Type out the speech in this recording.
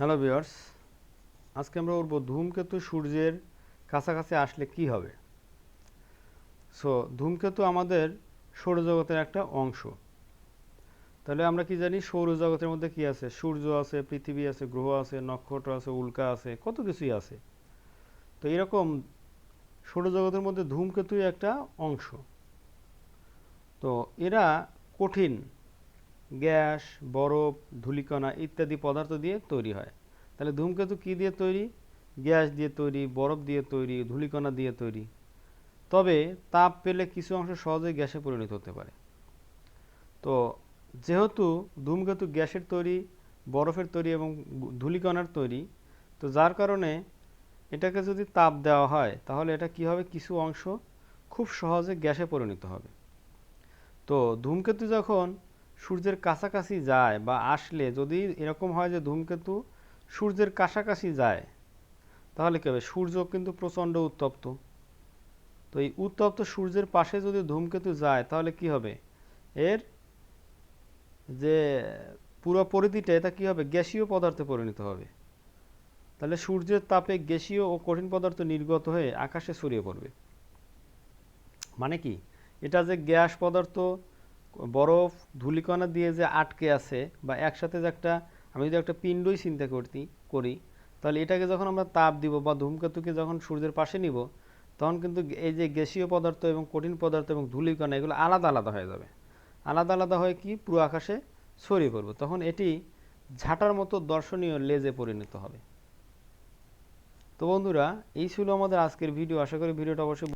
Hello viewers, আজকে আমরা উঠবো ধূমকেতু সূর্যের কাছাকাছি আসলে কি হবে? সো ধূমকেতু আমাদের সৌরজগতের একটা অংশ। তাহলে আমরা কি জানি সৌরজগতের মধ্যে কি আছে? সূর্য আছে, পৃথিবী আছে, গ্রহ আছে, নক্ষত্র আছে, উল্কা আছে, কত কিছুই আছে। তো এরকম সৌরজগতের মধ্যে ধূমকেতুই একটা অংশ। তো এরা কঠিন গ্যাস, বরফ, ধূলিকণা ইত্যাদি পদার্থ দিয়ে তৈরি হয়। তাহলে ধূমকেতু কি দিয়ে তৈরি? গ্যাস দিয়ে তৈরি, বরফ দিয়ে তৈরি, ধূলিকণা দিয়ে তৈরি। তবে তাপ পেলে কিছু অংশ সহজেই গ্যাসে পরিণত হতে পারে। তো যেহেতু ধূমকেতু গ্যাসের তৈরি, বরফের তৈরি এবং ধূলিকণার তৈরি, তো যার কারণে এটাকে যদি তাপ দেওয়া হয়, তাহলে এটা কি হবে? কিছু অংশ খুব সহজে গ্যাসে পরিণত হবে। তো ধূমকেতু যখন সূর্যের কাছাকাছি যায় বা আসলে যদি এরকম হয় যে ধূমকেতু সূর্যের কাছাকাছি যায়, তাহলে কী হবে? সূর্য কিন্তু প্রচণ্ড উত্তপ্ত। তো এই উত্তপ্ত সূর্যের পাশে যদি ধূমকেতু যায়, তাহলে কি হবে? এর যে পুরো পরিধিটা, এটা কি হবে? গ্যাসীয় পদার্থে পরিণত হবে। তাহলে সূর্যের তাপে গ্যাসীয় ও কঠিন পদার্থ নির্গত হয়ে আকাশে ছড়িয়ে পড়বে। মানে কি? এটা যে গ্যাস পদার্থ বরফ ধূলিকণা দিয়ে যে আটকে আছে বা একসাথে যে একটা, আমি যদি একটা পিণ্ডই চিন্তা করতি, করি, তাহলে এটাকে যখন আমরা তাপ দিব বা ধূমকেতুকে যখন সূর্যের পাশে নিব, তখন কিন্তু এই যে গ্যাসীয় পদার্থ এবং কঠিন পদার্থ এবং ধূলিকণা, এগুলো আলাদা আলাদা হয়ে যাবে। আলাদা আলাদা হয়ে কি? পুরো আকাশে ছড়িয়ে পড়বে। তখন এটি ঝাঁটার মতো দর্শনীয় লেজে পরিণত হবে। তো বন্ধুরা, এই ছিল আমাদের আজকের ভিডিও। আশা করি ভিডিওটা অবশ্যই